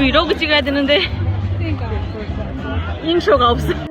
브이로그 찍어야 되는데 인트로가 없어.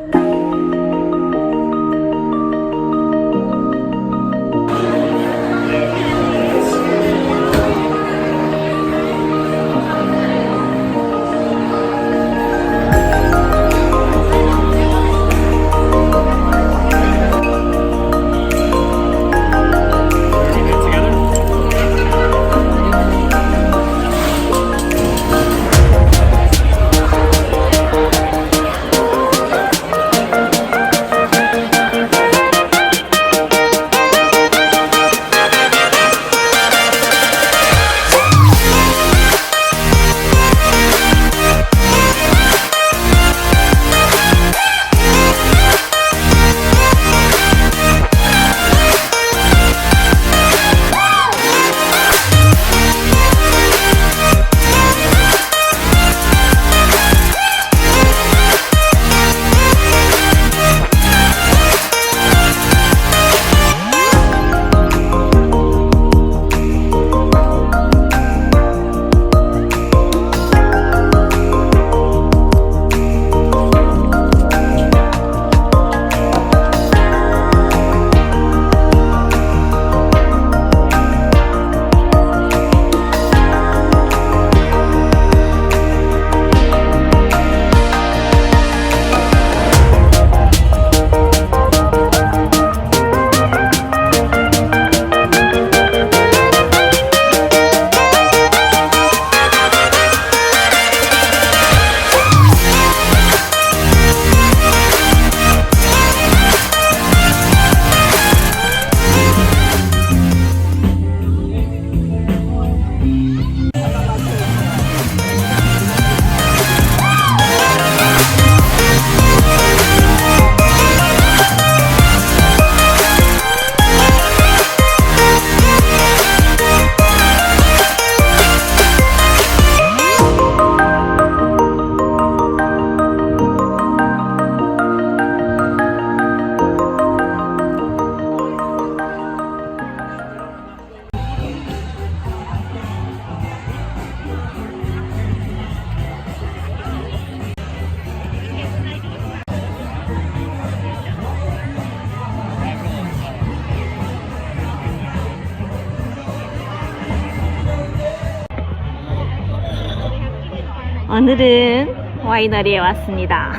오늘은 와이너리에 왔습니다.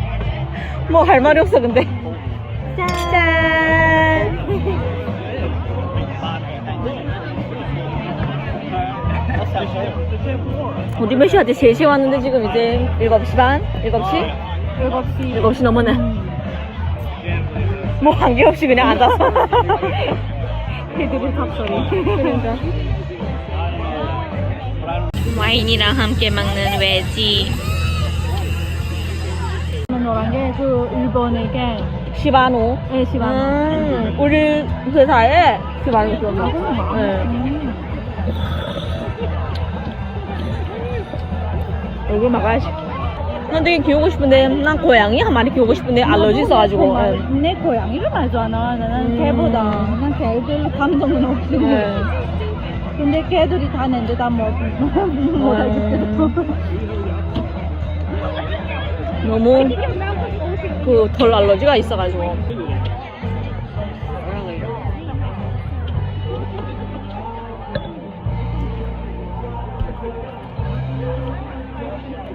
뭐 할 말이 없어 근데. 짠. 우리 몇 시까지 3시에 왔는데 지금 이제 7시 반? 7시? 7시. 7시 넘었네. 뭐한게 없이 그냥 앉아서. 애들이 밥소리. 그러니까. 와인이랑 함께 먹는 외지. 노란 게 그 일본의 게 시바노. 예, 시바노. 음, 우리 회사에 시바노 들어가. 네. 음. 얼굴 막아야지. 난 되게 키우고 싶은데, 난 고양이 한 마리 키우고 싶은데 알러지 있어가지고. 예. 내 고양이를 많이 좋아하나 나는 음. 개보다 난 개들 감정은 없지 네. 근데 개들이 다 낸데 다 못 못하겠어 너무 그덜 알러지가 있어가지고.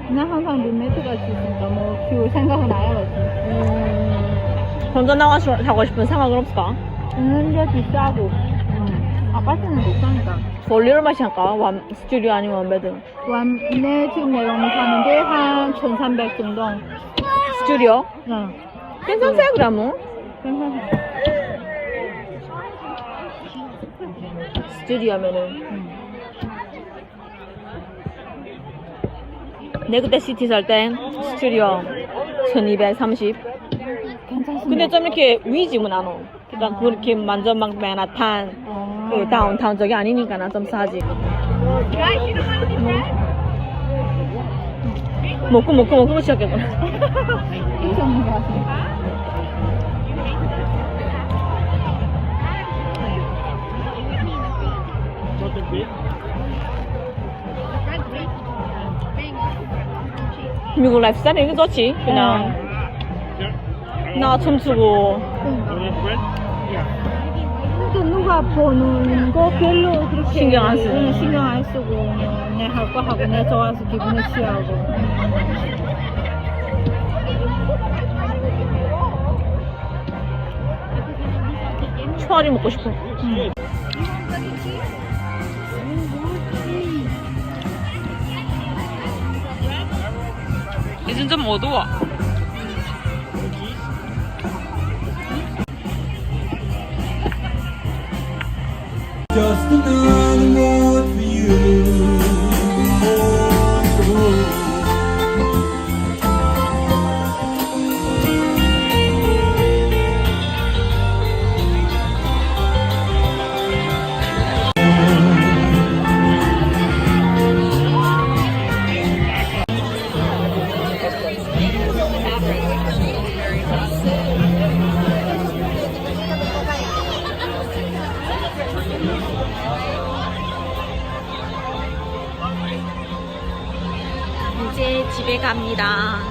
난 항상 룸메이트가 있으니까 뭐 키울 생각은 안 해봤지 음, 혼자 나가서 하고 싶은 생각은 없을까? 비싸고 음. 아파트는 원리 얼마씩 할까? 완, 스튜디오 아니면 원베드? 완, 내 지금 내용이 사는데 한 1300 정도 스튜디오? 응 괜찮지, 그러면? 괜찮아 스튜디오 하면은. 응. 내 그때 시티 살때 스튜디오 1230. 괜찮습니다 근데 좀 이렇게 위지 문 안 오. 그러니까 그렇게 완전 막 맨하탄 어. 그 다운타운 쪽이 아니니까 나 좀 싸지. 먹고 먹고 먹고 같아 미국 라이프스타일 이게 좋지. 그냥. 나 춤추고 또 누가 보는 거 별로 그렇게 신경 안 쓰고. 응, 신경 안 쓰고 내할 거 하고 내 좋아서 기분을 취하고 초아리 먹고 싶어. 이젠 좀 어두워. 집에 갑니다.